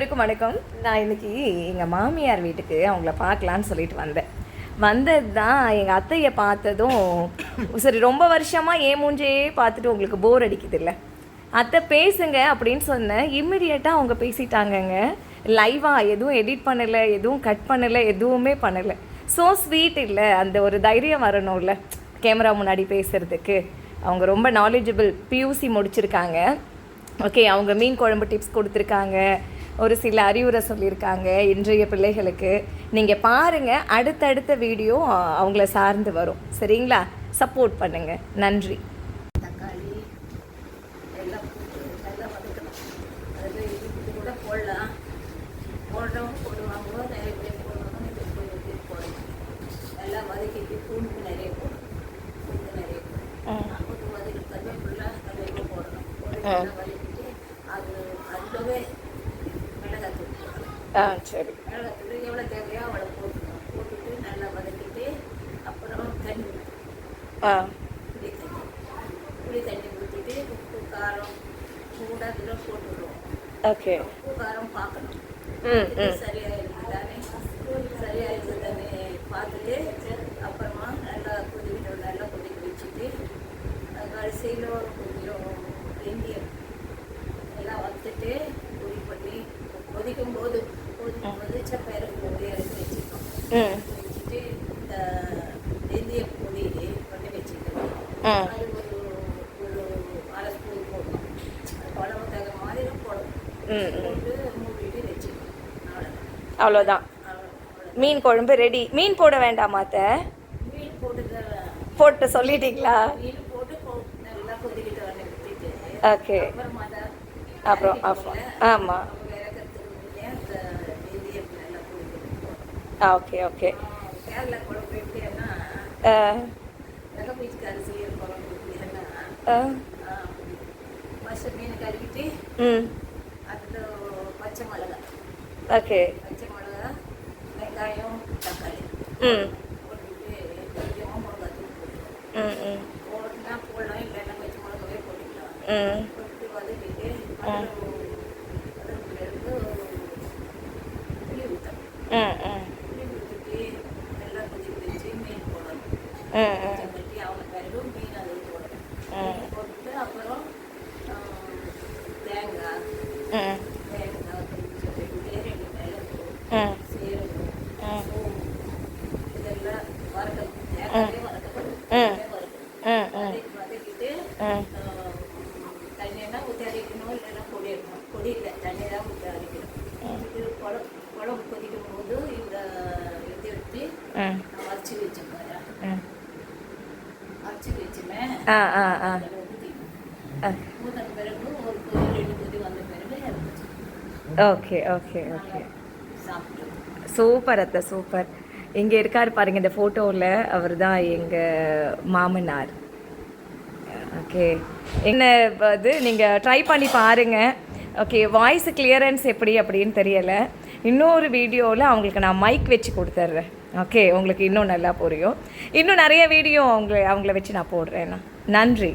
அனைவருக்கும் வணக்கம். நான் இன்னைக்கு எங்கள் மாமியார் வீட்டுக்கு அவங்கள பார்க்கலான்னு சொல்லிட்டு வந்தேன். வந்தது தான் எங்கள் அத்தையை பார்த்ததும் சரி ரொம்ப வருஷமாக ஏன் மூஞ்சே பார்த்துட்டு உங்களுக்கு போர் அடிக்குது இல்லை அத்தை பேசுங்க அப்படின்னு சொன்னேன். இம்மிடியட்டாக அவங்க பேசிட்டாங்கங்க. லைவாக எதுவும் எடிட் பண்ணலை எதுவும் கட் பண்ணலை எதுவுமே பண்ணலை. ஸோ ஸ்வீட் இல்லை அந்த ஒரு தைரியம் வரணும்ல. கேமரா முன்னாடி பேசுகிறதுக்கு அவங்க ரொம்ப நாலேஜபிள் பியூசி முடிச்சிருக்காங்க. ஓகே அவங்க மீன் குழம்பு டிப்ஸ் கொடுத்துருக்காங்க. ஒரு சில அறிவுரை சொல்லியிருக்காங்க இன்றைய பிள்ளைகளுக்கு. நீங்கள் பாருங்கள் அடுத்தடுத்த வீடியோ அவங்கள சார்ந்து வரும். சரிங்களா? சப்போர்ட் பண்ணுங்கள் நன்றி. தக்காளி எல்லாம் நல்லா வதக்கணும் அதில் இனிப்பு கூட போடலாம். போடுறவங்க போடுவாங்க நிறைய பேர் போடுவாங்க நிறைய பேர் எப்படி போடணும் எல்லாம் வதக்கிட்டு பூண்டு நிறைய போடணும். பூண்டு நிறைய போடணும். பூண்டு வதக்கி கருவேப்பிலை கருவேப்பிலை போடணும். போட்டு நல்லா வதக்கிட்டு அது அதுவே மிளகாத்தூள் போடணும் ஆ சரி. மிளகாத்தூள் எவ்வளோ தேவையோ அவ்வளோ போட்டுக்கணும் போட்டுட்டு நல்லா வதக்கிட்டு அப்புறம் தண்ணி ஆ. புளி தண்ணி புளி தண்ணி ஊற்றிட்டு உப்பு காரம் கூட அதில் போட்டுடுவோம் ஓகே. உப்பு காரம் பார்க்கணும் ம் இது ம். சரியா இருக்குதானே சரியா இருக்குதானே பார்த்துட்டு அப்புறமா நல்லா கொதிக்கணும் நல்லா கொதிக்க வச்சுட்டு கடைசியில் கொஞ்சம் வெந்தயம் எல்லாம் வறுத்துட்டு பொடி பண்ணி கொதிக்கும் போது கொதிக்கும் கொதிச்ச பிறகு பொடி இறக்கி வச்சுக்கணும் ம் வச்சுட்டு இந்த வெந்தய பொடி பண்ணி வச்சுக்கணும் ம் அது ஒரு ஒரு அரை ஸ்பூன் போடணும் குழம்பு தகுந்த மாதிரி போடணும். போட்டு மூடிட்டு வச்சுக்கணும் அவ்வளோதான். அவ்வளோதான். அவ்வளோ மீன் குழம்பு ரெடி. மீன் போட வேண்டாமா அத்தை? மீன் போட்டு போட்டு சொல்லிட்டீங்களா? மீன் போட்டு நல்லா கொதிக்கிட்டு வந்து ஓகே. அப்புறம் ஆமாம் இறக்கிறதுக்கு முன்னே அந்த வெந்தயம் நல்லா குடிக்கணும் ஆ ஓகே ஓகே. கேரளா குழம்பு எப்படின்னா நகை பீச்சுக்காரி செய்யற குழம்பு எப்படின்னா ஃபஸ்ட்டு மீன் கழுவிட்டு ம். அதில் பச்சை மிளகாய் ஓகே. பச்சை மிளகாய் வெங்காயம் தக்காளி ம். போட்டுட்டு கொஞ்சமாக மிளகாய் தூள் போட்டுக்கணும் ம் ம். போட்டுனா போடலாம் இல்லைன்னா பச்சை மிளகாவே போட்டுக்கலாம். ம். போட்டு வதக்கிட்டு அதில் இருந்து புளி ஊற்றணும் ம் ம் புளி ஊற்றிட்டு நல்லா கொதிக்க வச்சு மீன் போடணும் ம் ம் கொஞ்சம் கட்டி அவன பிறகு மீன் அதில் போடணும் மீன் போட்டுட்டு அப்புறம் ஆ, தேங்காய் ம் தேங்காய் கொஞ்சம் ரெண்டு ரெண்டு மிளகு ம் சீரகம் ம். சோம்பு இதெல்லாம் வறுக்கணும் தேங்காயே வறுக்கணும் ம். தேங்காய் வறுக்கணும் ம் ம் வதக்கி- வதக்கிட்டு ம் தண்ணியெல்லாம் ஊற்றி அரைக்கணும் இல்லைன்னா பொடி இருக்கணும் பொடி இல்லை தண்ணி தான் ஊற்றி அரைக்கணும் இது குழம்பு குழம்பு கொதிக்கும் போது இந்த இது எடுத்து ம் நான் வரைச்சி வச்சுப்பேன் ம் அரைச்சி வச்சுமே ஆ ஆ ஆ அதில் ஊற்றிக்கணும் ஆ ஊற்றின பிறகு ஒரு கொதி ரெண்டு கொதி வந்த பிறகு இறந்துச்சு ஓகே ஓகே ஓகே சாப்பிட்டு சூப்பர் அத்தை சூப்பர். இங்கே இருக்கார் பாருங்க இந்த ஃபோட்டோவில் அவர் தான் எங்கள் மாமனார். ஓகே. என்ன இது நீங்கள் ட்ரை பண்ணி பாருங்கள் ஓகே வாய்ஸ் கிளியரன்ஸ் எப்படி அப்படின்னு தெரியலை. இன்னொரு வீடியோவில் அவங்களுக்கு நான் மைக் வச்சு கொடுத்துட்றேன் ஓகே உங்களுக்கு இன்னும் நல்லா புரியும். இன்னும் நிறைய வீடியோ அவங்கள அவங்கள வச்சு நான் போடுறேன். நன்றி.